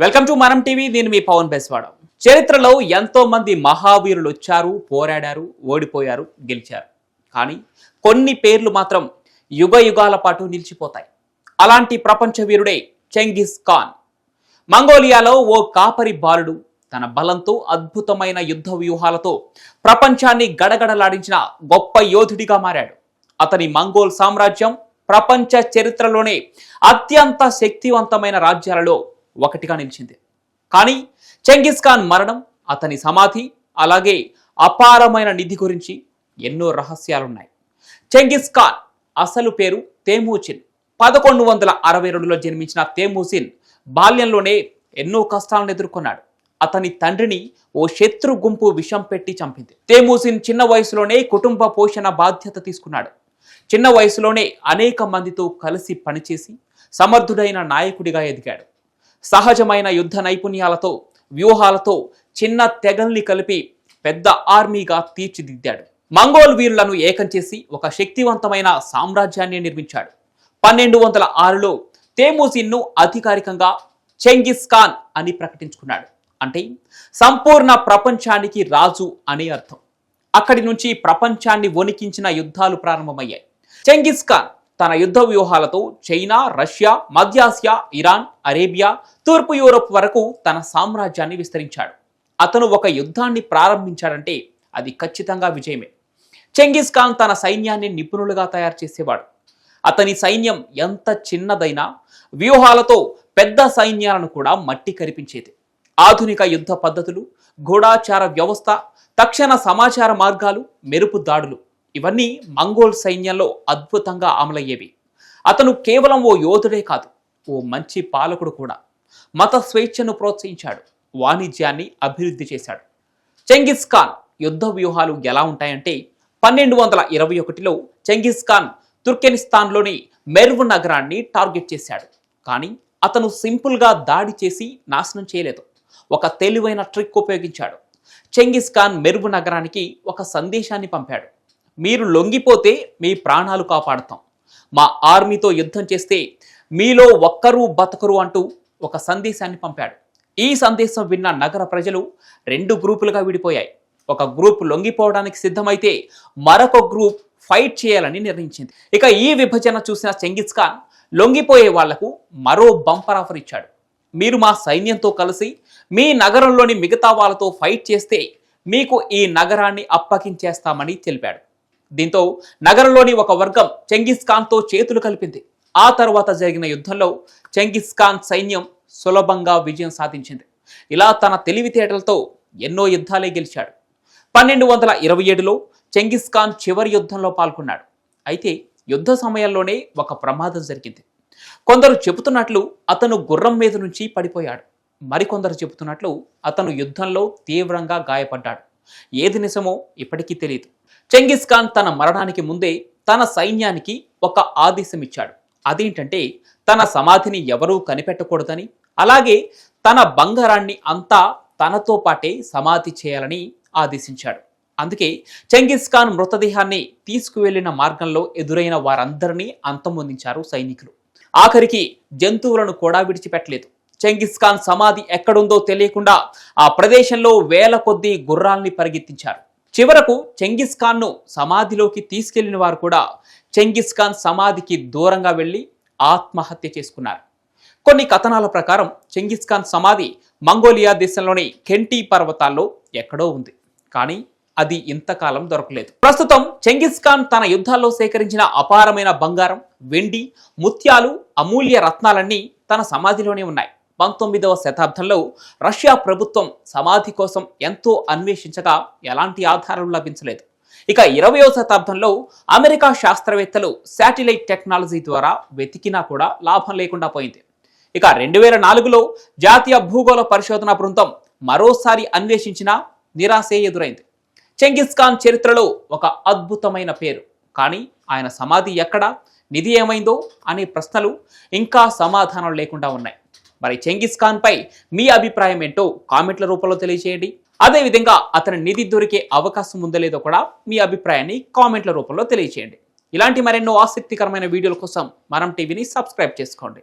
Welcome to మనం TV నేను మీ పవన్ బెస్వాడ. చరిత్రలో ఎంతో మంది మహావీరులు వచ్చారు పోరాడారు ఓడిపోయారు గెలిచారు. కానీ కొన్ని పేర్లు మాత్రం యుగ యుగాల పాటు నిలిచిపోతాయి. అలాంటి ప్రపంచ వీరుడే చెంగిస్ ఖాన్. మంగోలియాలో ఓ కాపరి బాలుడు తన బలంతో అద్భుతమైన యుద్ధ వ్యూహాలతో ప్రపంచాన్ని గడగడలాడించిన గొప్ప యోధుడిగా మారాడు. అతని మంగోల్ సామ్రాజ్యం ప్రపంచ చరిత్రలోనే అత్యంత శక్తివంతమైన రాజ్యాలలో ఒకటిగా నిలిచింది. కానీ చెంగిస్ ఖాన్ మరణం అతని సమాధి అలాగే అపారమైన నిధి గురించి ఎన్నో రహస్యాలున్నాయి. చెంగిస్ ఖాన్ అసలు పేరు తేమూచిన్. పదకొండు వందల అరవై రెండులో జన్మించిన తేమూసిన్ బాల్యంలోనే ఎన్నో కష్టాలను ఎదుర్కొన్నాడు. అతని తండ్రిని ఓ శత్రు గుంపు విషం పెట్టి చంపింది. తేమూసిన్ చిన్న వయసులోనే కుటుంబ పోషణ బాధ్యత తీసుకున్నాడు. చిన్న వయసులోనే అనేక మందితో కలిసి పనిచేసి సమర్థుడైన నాయకుడిగా ఎదిగాడు. సహజమైన యుద్ధ నైపుణ్యాలతో వ్యూహాలతో చిన్న తెగల్ని కలిపి పెద్ద ఆర్మీగా తీర్చిదిద్దాడు. మంగోల్ వీరులను ఏకం చేసి ఒక శక్తివంతమైన సామ్రాజ్యాన్ని నిర్మించాడు. పన్నెండు వందల ఆరులో తేమూసిన్ను అధికారికంగా చెంగిస్ ఖాన్ అని ప్రకటించుకున్నాడు. అంటే సంపూర్ణ ప్రపంచానికి రాజు అనే అర్థం. అక్కడి నుంచి ప్రపంచాన్ని వణికించిన యుద్ధాలు ప్రారంభమయ్యాయి. చెంగిస్ ఖాన్ తన యుద్ధ వ్యూహాలతో చైనా రష్యా మధ్యాసియా ఇరాన్ అరేబియా తూర్పు యూరోప్ వరకు తన సామ్రాజ్యాన్ని విస్తరించాడు. అతను ఒక యుద్ధాన్ని ప్రారంభించాడంటే అది ఖచ్చితంగా విజయమే. చెంగిస్ ఖాన్ తన సైన్యాన్ని నిపుణులుగా తయారు చేసేవాడు. అతని సైన్యం ఎంత చిన్నదైనా వ్యూహాలతో పెద్ద సైన్యాలను కూడా మట్టి కరిపించేది. ఆధునిక యుద్ధ పద్ధతులు గూఢాచార వ్యవస్థ తక్షణ సమాచార మార్గాలు మెరుపు దాడులు. ఇవన్నీ మంగోల్ సైన్యంలో అద్భుతంగా అమలయ్యేవి. అతను కేవలం ఓ యోధుడే కాదు ఓ మంచి పాలకుడు కూడా. మత స్వేచ్ఛను ప్రోత్సహించాడు వాణిజ్యాన్ని అభివృద్ధి చేశాడు. చెంగిస్ ఖాన్ యుద్ధ వ్యూహాలు ఎలా ఉంటాయంటే పన్నెండు వందల ఇరవై ఒకటిలో చెంగిస్ ఖాన్ తుర్కెనిస్తాన్లోని మెర్వ్ నగరాన్ని టార్గెట్ చేశాడు. కానీ అతను సింపుల్గా దాడి చేసి నాశనం చేయలేదు. ఒక తెలివైన ట్రిక్ ఉపయోగించాడు. చెంగిస్ ఖాన్ మెర్వ్ నగరానికి ఒక సందేశాన్ని పంపాడు. మీరు లొంగిపోతే మీ ప్రాణాలు కాపాడుతాం. మా ఆర్మీతో యుద్ధం చేస్తే మీలో ఒక్కరూ బతకరు అంటూ ఒక సందేశాన్ని పంపాడు. ఈ సందేశం విన్న నగర ప్రజలు రెండు గ్రూపులుగా విడిపోయాయి. ఒక గ్రూప్ లొంగిపోవడానికి సిద్ధమైతే మరొక గ్రూప్ ఫైట్ చేయాలని నిర్ణయించింది. ఇక ఈ విభజన చూసిన చెంగిస్ ఖాన్ లొంగిపోయే వాళ్ళకు మరో బంపర్ ఆఫర్ ఇచ్చాడు. మీరు మా సైన్యంతో కలిసి మీ నగరంలోని మిగతా వాళ్ళతో ఫైట్ చేస్తే మీకు ఈ నగరాన్ని అప్పగించేస్తామని తెలిపాడు. దీంతో నగరంలోని ఒక వర్గం చెంగిస్ ఖాన్తో చేతులు కలిపింది. ఆ తర్వాత జరిగిన యుద్ధంలో చెంగిస్ ఖాన్ సైన్యం సులభంగా విజయం సాధించింది. ఇలా తన తెలివితేటలతో ఎన్నో యుద్ధాలే గెలిచాడు. పన్నెండు వందల ఇరవై ఏడులో చెంగిస్ ఖాన్ చివరి యుద్ధంలో పాల్గొన్నాడు. అయితే యుద్ధ సమయంలోనే ఒక ప్రమాదం జరిగింది. కొందరు చెబుతున్నట్లు అతను గుర్రం మీద నుంచి పడిపోయాడు. మరికొందరు చెబుతున్నట్లు అతను యుద్ధంలో తీవ్రంగా గాయపడ్డాడు. ఏది నిజమో ఇప్పటికీ తెలియదు చెంగిస్ ఖాన్ తన మరణానికి ముందే తన సైన్యానికి ఒక ఆదేశం ఇచ్చాడు అదేంటంటే తన సమాధిని ఎవరూ కనిపెట్టకూడదని అలాగే తన బంగారాన్ని అంతా తనతో పాటే సమాధి చేయాలని ఆదేశించాడు. అందుకే చెంగిస్ ఖాన్ మృతదేహాన్ని తీసుకువెళ్ళిన మార్గంలో ఎదురైన వారందరినీ అంతమొందించారు సైనికులు. ఆఖరికి జంతువులను కూడా విడిచిపెట్టలేదు. చెంగిస్ ఖాన్ సమాధి ఎక్కడుందో తెలియకుండా ఆ ప్రదేశంలో వేల కొద్దీ గుర్రాల్ని పరిగెత్తించారు. చివరకు చెంగిస్ ఖాన్ను సమాధిలోకి తీసుకెళ్ళిన వారు కూడా చెంగిస్ ఖాన్ సమాధికి దూరంగా వెళ్ళి ఆత్మహత్య చేసుకున్నారు. కొన్ని కథనాల ప్రకారం చెంగిస్ ఖాన్ సమాధి మంగోలియా దేశంలోని కెంటీ పర్వతాల్లో ఎక్కడో ఉంది. కానీ అది ఇంతకాలం దొరకలేదు. ప్రస్తుతం చెంగిస్ ఖాన్ తన యుద్ధాల్లో సేకరించిన అపారమైన బంగారం వెండి ముత్యాలు అమూల్య రత్నాలన్నీ తన సమాధిలోనే ఉన్నాయి. పంతొమ్మిదవ శతాబ్దంలో రష్యా ప్రభుత్వం సమాధి కోసం ఎంతో అన్వేషించగా ఎలాంటి ఆధారాలు లభించలేదు. ఇక ఇరవయో శతాబ్దంలో అమెరికా శాస్త్రవేత్తలు శాటిలైట్ టెక్నాలజీ ద్వారా వెతికినా కూడా లాభం లేకుండా పోయింది. ఇక రెండు వేల నాలుగులో జాతీయ భూగోళ పరిశోధన బృందం మరోసారి అన్వేషించినా నిరాశే ఎదురైంది. చెంగిస్ ఖాన్ చరిత్రలో ఒక అద్భుతమైన పేరు. కానీ ఆయన సమాధి ఎక్కడ నిధి ఏమైందో అనే ప్రశ్నలు ఇంకా సమాధానం లేకుండా ఉన్నాయి. మరి చెంగిస్ ఖాన్ పై మీ అభిప్రాయం ఏంటో కామెంట్ల రూపంలో తెలియజేయండి అదేవిధంగా అతని నిధి దొరికే అవకాశం ఉందో లేదో కూడా మీ అభిప్రాయాన్ని కామెంట్ల రూపంలో తెలియజేయండి ఇలాంటి మరెన్నో ఆసక్తికరమైన వీడియోల కోసం మనం టీవీని సబ్స్క్రైబ్ చేసుకోండి.